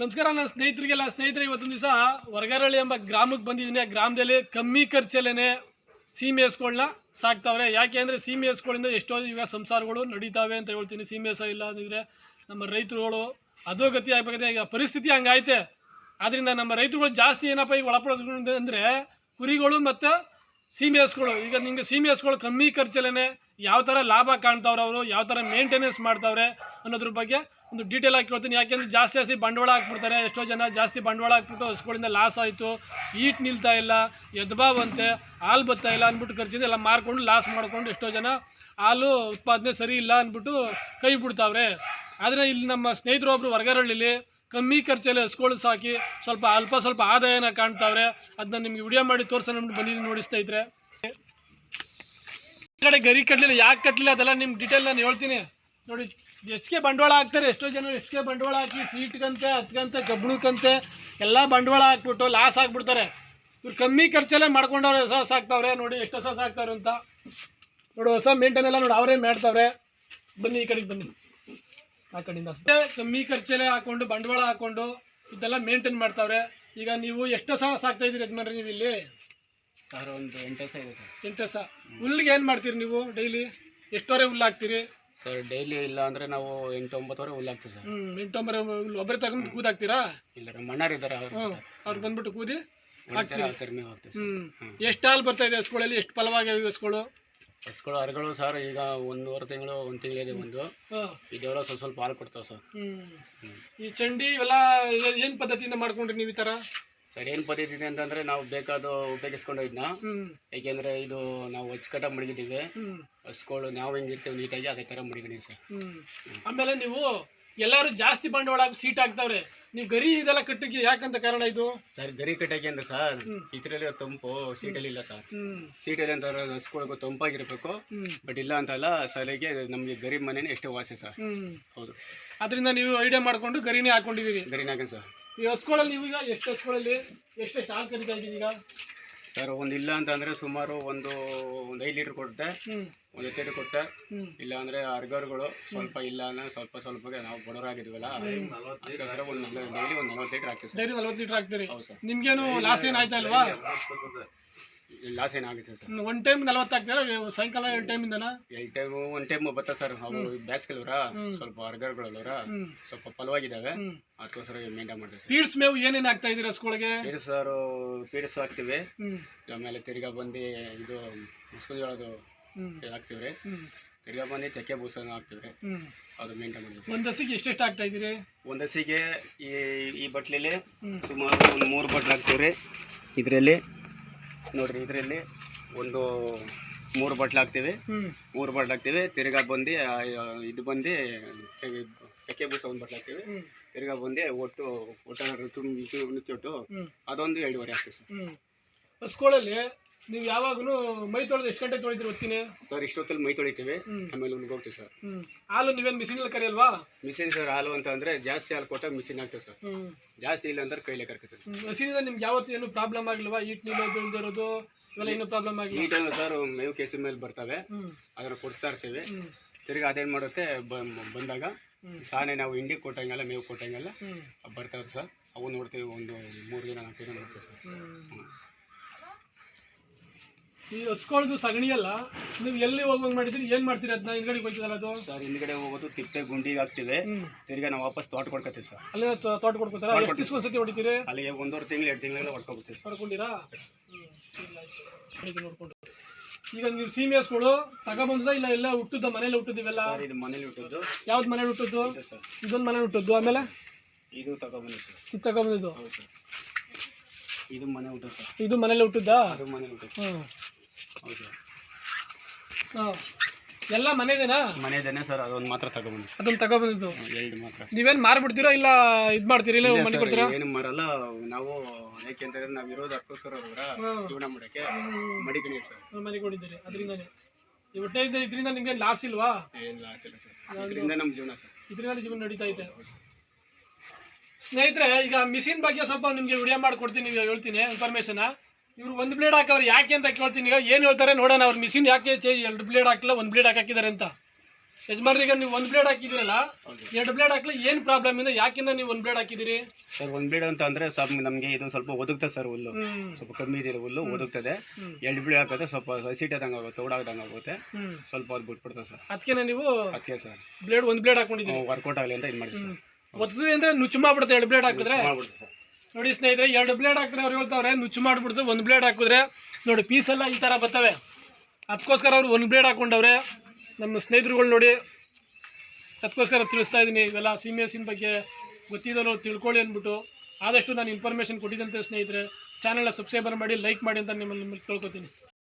ನಮಸ್ಕಾರ, ನನ್ನ ಸ್ನೇಹಿತರಿಗೆಲ್ಲ, ಸ್ನೇಹಿತರೆ ಇವತ್ತೊಂದು ದಿವಸ ವರ್ಗರಳ್ಳಿ ಎಂಬ ಗ್ರಾಮಕ್ಕೆ ಬಂದಿದ್ದೀನಿ. ಆ ಗ್ರಾಮದಲ್ಲಿ ಕಮ್ಮಿ ಖರ್ಚಲ್ಲೇ ಸೀಮೆ ಹಸ್ಗಳನ್ನ ಸಾಕ್ತಾವ್ರೆ. ಯಾಕೆ ಅಂದರೆ ಸೀಮೆ ಹಸ್ಗಳಿಂದ ಎಷ್ಟೋ ಈಗ ಸಂಸಾರಗಳು ನಡೀತಾವೆ ಅಂತ ಹೇಳ್ತೀನಿ. ಸೀಮೆ ಹಸ ಇಲ್ಲ ಅಂದಿದ್ರೆ ನಮ್ಮ ರೈತರುಗಳು ಅಧೋಗತಿ ಆಗಬೇಕಾದ್ರೆ ಈಗ ಪರಿಸ್ಥಿತಿ ಹಂಗೈತೆ ಆದ್ದರಿಂದ ನಮ್ಮ ರೈತರುಗಳು ಜಾಸ್ತಿ ಏನಪ್ಪ ಈಗ ಒಳಪಡಿಸ್ಕೊಂಡು ಅಂದರೆ ಕುರಿಗಳು ಮತ್ತು ಸೀಮೆ ಹಸುಗಳು ಈಗ ನಿಮಗೆ ಸೀಮೆ ಹಸುಗಳು ಕಮ್ಮಿ ಖರ್ಚಲ್ಲೇ ಯಾವ ಥರ ಲಾಭ ಕಾಣ್ತಾವ್ರೆ ಅವರು, ಯಾವ ಥರ ಮೇಂಟೆನೆನ್ಸ್ ಮಾಡ್ತಾವ್ರೆ ಅನ್ನೋದ್ರ ಬಗ್ಗೆ ಒಂದು ಡೀಟೇಲ್ ಆಗಿ ಕೇಳ್ತೀನಿ. ಯಾಕೆಂದ್ರೆ ಜಾಸ್ತಿ ಜಾಸ್ತಿ ಬಂಡವಾಳ ಹಾಕ್ಬಿಡ್ತಾರೆ. ಎಷ್ಟೋ ಜನ ಜಾಸ್ತಿ ಬಂಡವಾಳ ಹಾಕ್ಬಿಟ್ಟು ಹಸುಗಳಿಂದ ಲಾಸ್ ಆಯಿತು ಈಟ್ ನಿಲ್ತಾ ಇಲ್ಲ ಎದ್ಬಾ ಬಂತೆ ಹಾಲು ಬರ್ತಾ ಇಲ್ಲ ಅಂದ್ಬಿಟ್ಟು ಖರ್ಚಿಂದ ಎಲ್ಲ ಮಾರ್ಕೊಂಡು ಲಾಸ್ ಮಾಡ್ಕೊಂಡು ಎಷ್ಟೋ ಜನ ಹಾಲು ಉತ್ಪಾದನೆ ಸರಿ ಇಲ್ಲ ಅಂದ್ಬಿಟ್ಟು ಕೈ ಬಿಡ್ತಾವ್ರೆ. ಆದರೆ ಇಲ್ಲಿ ನಮ್ಮ ಸ್ನೇಹಿತರು ಒಬ್ಬರು ಹೊರಗರಳ್ಳಿಲಿ ಕಮ್ಮಿ ಖರ್ಚಲ್ಲಿ ಹಸ್ಗಳು ಸಾಕಿ ಸ್ವಲ್ಪ ಅಲ್ಪ ಸ್ವಲ್ಪ ಆದಾಯನ ಕಾಣ್ತಾವ್ರೆ. ಅದನ್ನ ನಿಮ್ಗೆ ವಿಡಿಯೋ ಮಾಡಿ ತೋರಿಸೋಣ ಬಂದಿದ್ದೀನಿ ನೋಡಿ ಇದ್ರೆ ಈ ಕಡೆ ಗರಿ ಕಟ್ಟಲಿಲ್ಲ ಯಾಕೆ ಕಟ್ಟಲಿಲ್ಲ ಅದೆಲ್ಲ ನಿಮ್ಗೆ ಡೀಟೇಲ್ ನಾನು ಹೇಳ್ತೀನಿ. ನೋಡಿ ಹೆಚ್ಚಿಗೆ ಬಂಡವಾಳ ಹಾಕ್ತಾರೆ, ಎಷ್ಟೋ ಜನ ಹೆಚ್ಚಿಗೆ ಬಂಡವಾಳ ಹಾಕಿ ಸೀಟ್ಗಂತೆ ಹತ್ಕಂತೆ ಕಬ್ಬಣಕ್ಕಂತೆ ಎಲ್ಲ ಬಂಡವಾಳ ಹಾಕ್ಬಿಟ್ಟು ಲಾಸ್ ಆಗ್ಬಿಡ್ತಾರೆ. ಇವ್ರು ಕಮ್ಮಿ ಖರ್ಚಲ್ಲೇ ಮಾಡ್ಕೊಂಡವ್ರೆ ಹೊಸ ಸಾಕ್ತಾವ್ರೆ ನೋಡಿ, ಎಷ್ಟು ಹೊಸ ಸಾಕ್ತಾವ್ರೆ ಅಂತ. ನೋಡಿ, ಹೊಸ ಮೇಂಟೈನ್ ಎಲ್ಲ ನೋಡಿ ಅವರೇ ಮಾಡ್ತಾವ್ರೆ. ಬನ್ನಿ ಈ ಕಡೆಗೆ ಬನ್ನಿ. ಆ ಕಡೆಯಿಂದ ಅಷ್ಟೇ. ಕಮ್ಮಿ ಖರ್ಚಲ್ಲೇ ಹಾಕೊಂಡು ಬಂಡವಾಳ ಹಾಕೊಂಡು ಇದೆಲ್ಲ ಮೇಂಟೈನ್ ಮಾಡ್ತಾವ್ರೆ. ಈಗ ನೀವು ಎಷ್ಟು ಸಹ ಸಾಕ್ತಾ ಇದ್ದೀರಿ ಯಜಮಾನ್ರಿ ನೀವು ಇಲ್ಲಿ? ಸರ್ ಒಂದು ಎಂಟು ಸಹ ಇದೆ ಸರ್. ಎಂಟು ಸಹ ಹುಲ್ಲಿಗೆ ಏನು ಮಾಡ್ತೀರಿ ನೀವು ಡೈಲಿ ಎಷ್ಟುವರೆ ಹುಲ್ಲು ಹಾಕ್ತೀರಿ? ಸರ್ ಡೈಲಿ ಇಲ್ಲ ಅಂದರೆ ನಾವು ಎಂಟು ಒಂಬತ್ತುವರೆ ಹುಲ್ಲು ಹಾಕ್ತೀವಿ ಸರ್. ಹ್ಞೂ ಎಂಟೊಂಬರೆ ಹುಲ್ಲು ಒಬ್ಬರೇ ತಗೊಂಡು ಕೂದಾಕ್ತೀರಾ ಇಲ್ಲ ನಮ್ಮ ಮಣ್ಣಾರು ಇದ್ದಾರೆ ಅವ್ರು ಹ್ಞೂ ಅವ್ರು ಬಂದ್ಬಿಟ್ಟು ಕೂದಿ ಹಾಕ್ತೀರಿ. ಹಾಕ್ತೀವಿ ಹ್ಞೂ ಎಷ್ಟು ಹಾಲು ಬರ್ತಾ ಇದೆ ಹಸುಗಳಲ್ಲಿ ಎಷ್ಟು ಫಲವಾಗಿವೆ ಹಸುಗಳು ಹಸ್ಗಳು ಹರಗಳು ಸರ್ ಈಗ ಒಂದೂವರೆ ತಿಂಗಳು ಒಂದು ತಿಂಗಳಿದೆ ಒಂದು ಇದೆಲ್ಲ ಸ್ವಲ್ಪ ಸ್ವಲ್ಪ ಹಾಲು ಕೊಡ್ತಾವೆ ಸರ್. ಈ ಚಂಡಿ ಇವೆಲ್ಲ ಏನು ಪದ್ಧತಿಯಿಂದ ಮಾಡ್ಕೊಂಡ್ರಿ ನೀವು ಈ ಥರ ಸರ್ ಏನು ಪದ್ಧತಿ ಇದೆ ಅಂತಂದರೆ ನಾವು ಬೇಕಾದ ಉಪಯೋಗಿಸ್ಕೊಂಡು ಇದನ್ನ ಏಕೆಂದರೆ ಇದು ನಾವು ಅಚ್ಚುಕಟ್ಟ ಮಡಗಿದ್ದೀವಿ. ಹಸ್ಗಳು ನಾವು ಹೆಂಗಿರ್ತೀವಿ ನೀಟಾಗಿ ಅದೇ ಥರ ಮಡಗಿದ್ದೀವಿ ಸರ್. ಆಮೇಲೆ ನೀವು ಎಲ್ಲರೂ ಜಾಸ್ತಿ ಬಂಡವಾಳ ಸೀಟ್ ಹಾಕ್ತಾವ್ರೆ. ನೀವು ಗರಿ ಇದೆಲ್ಲ ಕಟ್ಟಿಗೆ ಯಾಕಂತ ಕಾರಣ ಇದು? ಸರ್ ಗರಿ ಕಟ್ಟಕ್ಕೆ ಅಂದ್ರೆ ಸರ್ ಇದ್ರಲ್ಲಿ ತಂಪು ಸೀಟಲ್ಲಿ ಇಲ್ಲ ಸರ್. ಸೀಟಲ್ಲಿ ಅಂತ ಹಸ್ಕೊಳಕ್ಕೂ ತಂಪಾಗಿರ್ಬೇಕು. ಬಟ್ ಇಲ್ಲ ಅಂತಲ್ಲ ಸಲಿಗೆ ನಮಗೆ ಗರಿ ಮನೇನೆ ಎಷ್ಟೇ ವಾಸಿ ಸರ್. ಹೌದು. ಅದರಿಂದ ನೀವು ಐಡಿಯಾ ಮಾಡ್ಕೊಂಡು ಗರಿನೇ ಹಾಕೊಂಡಿದ್ದೀರಿ. ಹಾಕಿ ಸರ್. ಈ ಹಸ್ಕೊಳ್ಳಲ್ಲಿ ನೀವು ಈಗ ಎಷ್ಟು ಹಸ್ಕೊಳ್ಳಲ್ಲಿ ಎಷ್ಟೆಷ್ಟು ಹಾಕಿ ಕರಿತಾ ಇದ್ದೀರಿ ಈಗ? ಸರ್ ಒಂದು ಇಲ್ಲ ಅಂತಂದ್ರೆ ಸುಮಾರು ಒಂದು ಒಂದು ಐದು ಲೀಟ್ರ್ ಕೊಡುತ್ತೆ ಒಂದು ಹತ್ತು ಲೀಟ್ರ್ ಕೊಡುತ್ತೆ ಹ್ಞೂ ಇಲ್ಲ ಅಂದ್ರೆ ಅರ್ಗರ್ಗಳು ಸ್ವಲ್ಪ ಇಲ್ಲ ಅಂದ್ರೆ ಸ್ವಲ್ಪ ಸ್ವಲ್ಪಗೆ ನಾವು ಬಡವರಾಗಿದ್ವಲ್ಲ ಒಂದು ಡೈಲಿ ಒಂದು ನಲ್ವತ್ತು ಲೀಟ್ರ್ ಹಾಕ್ತೀವಿ ಸರ್. ಡೈರಿ ನಲ್ವತ್ತು ಲೀಟ್ರ್ ಹಾಕ್ತೀರಿ? ನಿಮ್ಗೇನು ಲಾಸ್ ಏನಾಯ್ತಾ ಆಯ್ತಾ ಇಲ್ವಾ? ಲಾಸ್ ಏನಾಗುತ್ತೆ ಸರ್? ಒನ್ ಟೈಮ್ ನಲವತ್ತು ಹಾಕ್ತೀರಾ ಸಾಯಂಕಾಲ ಎರಡು ಟೈಮಿಂದನಾ ಎರಡು ಟೈಮು ಒಂದು ಟೈಮ್ ಬತ್ತಾ ಸರ್. ಅವು ಬೇಸಿಗೆಲ್ವರ ಹ್ಮ್. ಸ್ವಲ್ಪ ಅರ್ಗರ್ಗಳಲ್ವರ ಹ್ಞೂ ಸ್ವಲ್ಪ ಫಲವಾಗಿದ್ದಾವೆ ಅದಕ್ಕೋಸ್ಕರ ಮೇಂಟೈನ್ ಮಾಡ್ತೀವಿ ಪೀಡ್ಸ್ ಮೇವು ಏನೇನು ಹಾಕ್ತಾ ಇದ್ದೀರಾ ಸ್ಕೂಲ್ಗೆ ಪೀಡ್ಸ್ ಸರ್ ಪೀಡ್ಸ್ ಹಾಕ್ತೀವಿ. ಆಮೇಲೆ ತಿರ್ಗಾ ಬಂದು ಇದು ಮುಸ್ಕು ಜೋಳದು ಹಾಕ್ತೀವಿ ತಿರ್ಗಾ ಬಂದು ಚಕ್ಕೆ ಬೂಸನ ಹಾಕ್ತೀವಿ ಅದು ಮೇಂಟೈನ್ ಮಾಡ್ತೀವಿ ಒಂದು ಹಸಿಗೆ ಎಷ್ಟೆಷ್ಟು ಹಾಕ್ತಾ ಇದ್ದೀರಿ? ಒಂದು ಹಸಿಗೆ ಈ ಈ ಬಟ್ಲಲ್ಲಿ ಸುಮಾರು ಒಂದು ಮೂರು ಬಟ್ಲು ಹಾಕ್ತೀವಿ ಇದರಲ್ಲಿ ನೋಡ್ರಿ ಇದರಲ್ಲಿ ಒಂದು ಮೂರು ಬಟ್ಲು ಹಾಕ್ತೀವಿ. ಮೂರು ಬಟ್ಲು ಹಾಕ್ತೀವಿ. ತಿರ್ಗಾ ಬಂದು ಇದು ಬಂದು ಚಕ್ಕೆ ಬೂಸ ಒಂದು ಬಟ್ಲು ಹಾಕ್ತೀವಿ. ತಿರ್ಗಾ ಬಂದು ಒಟ್ಟು ಒಟ್ಟು ಅದೊಂದು ಎರಡೂವರೆ ಹಾಕ್ತೀವಿ ಸರ್. ಹಸ್ಕೊಳ್ಳಲ್ಲಿ ನೀವು ಯಾವಾಗ್ಲೂ ಮೈ ತೊಳೆದು ಎಷ್ಟು ಗಂಟೆಗೆ ತೊಳಿತೀರಿ ಹೊತ್ತಿನ? ಸರ್ ಇಷ್ಟೊತ್ತಲ್ಲಿ ಮೈ ತೊಳಿತೀವಿ. ಆಮೇಲೆ ಉಣ್ಗೆ ಹೋಗ್ತೀವಿ ಸರ್. ಹ್ಞೂ ಹಾಲು ನೀವೇನು ಮಿಷಿನಲ್ಲಿ ಕರೆಯಲ್ವಾ? ಮಿಷಿನ್ ಸರ್ ಹಾಲು ಅಂತ ಅಂದರೆ ಜಾಸ್ತಿ ಹಾಲು ಕೊಟ್ಟಾಗ ಮಿಷಿನ್ ಆಗ್ತದೆ ಸರ್. ಹ್ಞೂ ಜಾಸ್ತಿ ಇಲ್ಲ ಅಂದ್ರೆ ಕೈಲೇ ಕರ್ಕೊತೀವಿ ಮಿಷಿನಿಂದ ಹಸಿರಿಂದ ನಿಮ್ಗೆ ಯಾವತ್ತೂ ಏನು ಪ್ರಾಬ್ಲಮ್ ಆಗಿಲ್ವಾ ಈಟ್ ನಿಲ್ಲೋದು ಇರೋದು ಇವೆಲ್ಲ ಏನು ಪ್ರಾಬ್ಲಮ್ ಆಗಿಲ್ಲ ಟೈಮ್ ಸರ್ ಮೇವು ಕೆಸಿ ಮೇಲೆ ಬರ್ತವೆ. ಅದನ್ನ ಕೊಡ್ತಾ ಇರ್ತೀವಿ. ತಿರ್ಗಿ ಅದೇನ್ ಮಾಡುತ್ತೆ ಬಂದಾಗ ಸಾನೆ ನಾವು ಹಿಂಡಿ ಕೊಟ್ಟಂಗೆಲ್ಲ ಮೇವು ಕೊಟ್ಟಂಗೆಲ್ಲ ಬರ್ತಾವೆ ಸರ್. ಅವು ನೋಡ್ತೀವಿ ಒಂದು ಮೂರು ದಿನ ನಾಲ್ಕು ದಿನ ನೋಡ್ತೀವಿ ಸರ್. ಈ ಹಸ್ಕೊಳ್ದು ಸಗಣಿ ಅಲ್ಲ. ನೀವು ಎಲ್ಲಿ ಹೋಗುವಂಗ್ ಮಾಡಿದ್ರಿ? ಏನ್ ಮಾಡ್ತೀರಿ ಅದನ್ನ ಹಿಂದ್ಗಡೆ ಹೋಗ್ತಿದಲ್ಲ ಅದು? ಸರ್ ಹಿಂದ್ಗಡೆ ಹೋಗೋದು ತಿಪ್ಪೆ ಗುಂಡಿಗೆ ಹಾಕ್ತಿವಿ ತಿರ್ಗಿ ನಾವು ವಾಪಸ್ ತೋಟ ಕೊಡ್ಕತ್ತೀವಿ ಸರ್. ಅಲ್ಲೇ ತೋ- ತೋಟ ಕೊಡ್ಕೊತಾರ? ಎಷ್ಟು ದಿವಸ ಒಂದ್ಸತಿ ಹೊಡಿತೀರಿ? ಅಲ್ಲಿಗೆ ಒಂದೂವರೆ ತಿಂಗಳು ಎರಡು ತಿಂಗಳೆಲ್ಲ ಹೊಡ್ಕೊಬಿಡ್ತೀವಿ ಹೊಡ್ಕೊಂಡಿರಾ? ನೋಡ್ಕೊಂಡು ಈಗ ನೀವು ಸೀಮೆ ತಗೊಬಂದ ಇಲ್ಲ ಎಲ್ಲ ಹುಟ್ಟಿದ್ದ ಮನೇಲಿ ಹುಟ್ಟುದು ಇವೆಲ್ಲ? ಸರ್ ಇದು ಮನೇಲಿ ಹುಟ್ಟಿದ್ದು. ಯಾವ್ದು ಮನೇಲಿ ಹುಟ್ಟಿದ್ದು? ಇದು ಸರ್. ಇದೊಂದು ಮನೇಲಿ ಹುಟ್ಟಿದ್ದು ಆಮೇಲೆ? ಇದು ತಗೊಬಂದಿ ಸರ್. ಇದು ತಗೊಬಂದಿದ್ದು? ಹೌದು ಸರ್. ಇದು ಮನೆ ಊಟ ಸರ್. ಇದು ಮನೇಲಿ ಹುಟ್ಟಿದ್ದಾ? ಅದು ಮನೆ ಊಟ ಹ್ಮ್. ಹಾಂ. ಎಲ್ಲ ಮನೆದೇನಾ? ಮನೆದೇನೆ ಸರ್ ಅದೊಂದು ಮಾತ್ರ ತಗೊಂಡ್ಬಂದು ಅದನ್ನ ತಗೊಬಂದಿದ್ದು. ಎರಡು ಮಾತ್ರ. ನೀವೇನ್ ಮಾರ್ಬಿಡ್ತೀರಾ ಇಲ್ಲ ಇದು ಮಾಡ್ತೀರಾ ಇಲ್ಲ ಮನೆ ಕೊಡ್ತೀರಾ? ಏನು ಮಾರಲ್ಲ ನಾವು ಯಾಕೆ ಅಂತಂದ್ರೆ ನಾವು ಇರೋದು ಸರ್ ಅವರ. ಜೀವನ ಮಾಡೋಕ್ಕೆ ಮಡಿಕಣಿ ಸರ್. ಮನೆ ಕೊಟ್ಟಿದ್ದೀರಿ ಅದರಿಂದನೇ. ಒಟ್ಟೆ ಇದರಿಂದ ನಿಮ್ಗೆ ಲಾಸ್ ಇಲ್ವಾ? ಏನು ಲಾಸ್ ಇಲ್ಲ ಸರ್. ಇದರಿಂದ ನಮ್ಮ ಜೀವನ ಸರ್. ಇದರಿಂದ ಜೀವನ ನಡೀತಾ ಇದೆ. ಸ್ನೇಹಿತರೆ ಈಗ ಮಿಷಿನ್ ಬಗ್ಗೆ ಸ್ವಲ್ಪ ನಿಮಗೆ ವಿಡಿಯೋ ಮಾಡಿಕೊಡ್ತೀನಿ ಹೇಳ್ತೀನಿ ಇನ್ಫಾರ್ಮೇಷನ್ ಇವ್ರು ಒಂದು ಬ್ಲೇಡ್ ಹಾಕವ್ರು ಯಾಕೆ ಅಂತ ಕೇಳ್ತೀನಿ ಈಗ. ಏನು ಹೇಳ್ತಾರೆ ನೋಡೋಣ ಅವ್ರ ಮಿಷಿನ್ ಯಾಕೆ ಚೇ ಎರಡು ಬ್ಲೇಡ್ ಹಾಕಿಲ್ಲ ಒಂದು ಬ್ಲೇಡ್ ಹಾಕಿದ್ದಾರೆ ಅಂತ. ಯಜಮಾನ್ರಿಗೆ ನೀವು ಒಂದು ಬ್ಲೇಡ್ ಹಾಕಿದಿರಲ್ಲ ಎರಡು ಬ್ಲೇಡ್ ಹಾಕಲಿ ಏನು ಪ್ರಾಬ್ಲಮ್ ಇಂದ ಯಾಕಿಂದ ನೀವು ಒಂದು ಬ್ಲೇಡ್ ಹಾಕಿದಿರಿ ಸರ್ ಒಂದು ಬ್ಲೇಡ್ ಅಂತ ಅಂದರೆ ಸ್ವಲ್ಪ ನಮಗೆ ಇದು ಸ್ವಲ್ಪ ಒದಗುತ್ತೆ ಸರ್ ಹುಲ್ಲು. ಸ್ವಲ್ಪ ಕಮ್ಮಿ ಇದೆ ಹುಲ್ಲು ಒದಗ್ತದೆ. ಎರಡು ಬ್ಲೇಡ್ ಹಾಕಿದ್ರೆ ಸ್ವಲ್ಪ ಹಸಿಟ್ಟದಂಗೆ ಆಗುತ್ತೆ ಓಡಾಗದಂಗೆ ಆಗುತ್ತೆ. ಸ್ವಲ್ಪ ಅದು ಬಿಟ್ಬಿಡ್ತದೆ ಸರ್ ಅದಕ್ಕೆ ನೀವು ಅದಕ್ಕೆ ಸರ್ ಬ್ಲೇಡ್ ಒಂದು ಬ್ಲೇಡ್ ಹಾಕೊಂಡಿದ್ದೀವಿ ವರ್ಕೌಟ್ ಆಗಲಿ ಅಂತ ಇದು ಮಾಡಿ ಸರ್ ಒತ್ತದ ಅಂದ್ರೆ ನುಚ್ಚು ಮಾಡ್ಬಿಡುತ್ತೆ ಎರಡು ಬ್ಲೇಡ್ ಹಾಕಿದ್ರೆ. ಮಾಡ್ಬಿಡ್ತು ಸರ್ ನೋಡಿ ಸ್ನೇಹಿತರೆ, ಎರಡು ಬ್ಲೇಡ್ ಹಾಕಿದ್ರೆ ಅವ್ರು ಹೇಳ್ತಾವ್ರೆ, ನುಚ್ಚು ಮಾಡಿಬಿಡ್ತು ಒಂದು ಬ್ಲೇಡ್ ಹಾಕಿದ್ರೆ. ನೋಡಿ ಪೀಸ್ ಎಲ್ಲ ಈ ಥರ ಬರ್ತವೆ. ಅದಕ್ಕೋಸ್ಕರ ಅವರು ಒಂದು ಬ್ಲೇಡ್ ಹಾಕೊಂಡವ್ರೆ. ನಮ್ಮ ಸ್ನೇಹಿತರುಗಳು ನೋಡಿ ಅದಕ್ಕೋಸ್ಕರ ತಿಳಿಸ್ತಾ ಇದ್ದೀನಿ ಇವೆಲ್ಲ ಸೀಮೆ ಹಸಿನ ಬಗ್ಗೆ ಗೊತ್ತಿದ್ದವರು ತಿಳ್ಕೊಳ್ಳಿ ಅಂದ್ಬಿಟ್ಟು. ಆದಷ್ಟು ನಾನು ಇನ್ಫಾರ್ಮೇಷನ್ ಕೊಟ್ಟಿದ್ದಂತೆ ಸ್ನೇಹಿತರೆ. ಚಾನಲ್ನ ಸಬ್ಸ್ಕ್ರೈಬರ್ ಮಾಡಿ ಲೈಕ್ ಮಾಡಿ ಅಂತ ನಿಮ್ಮಲ್ಲಿ ನಿಮ್ಮಲ್ಲಿ ಕೇಳ್ಕೊತೀನಿ.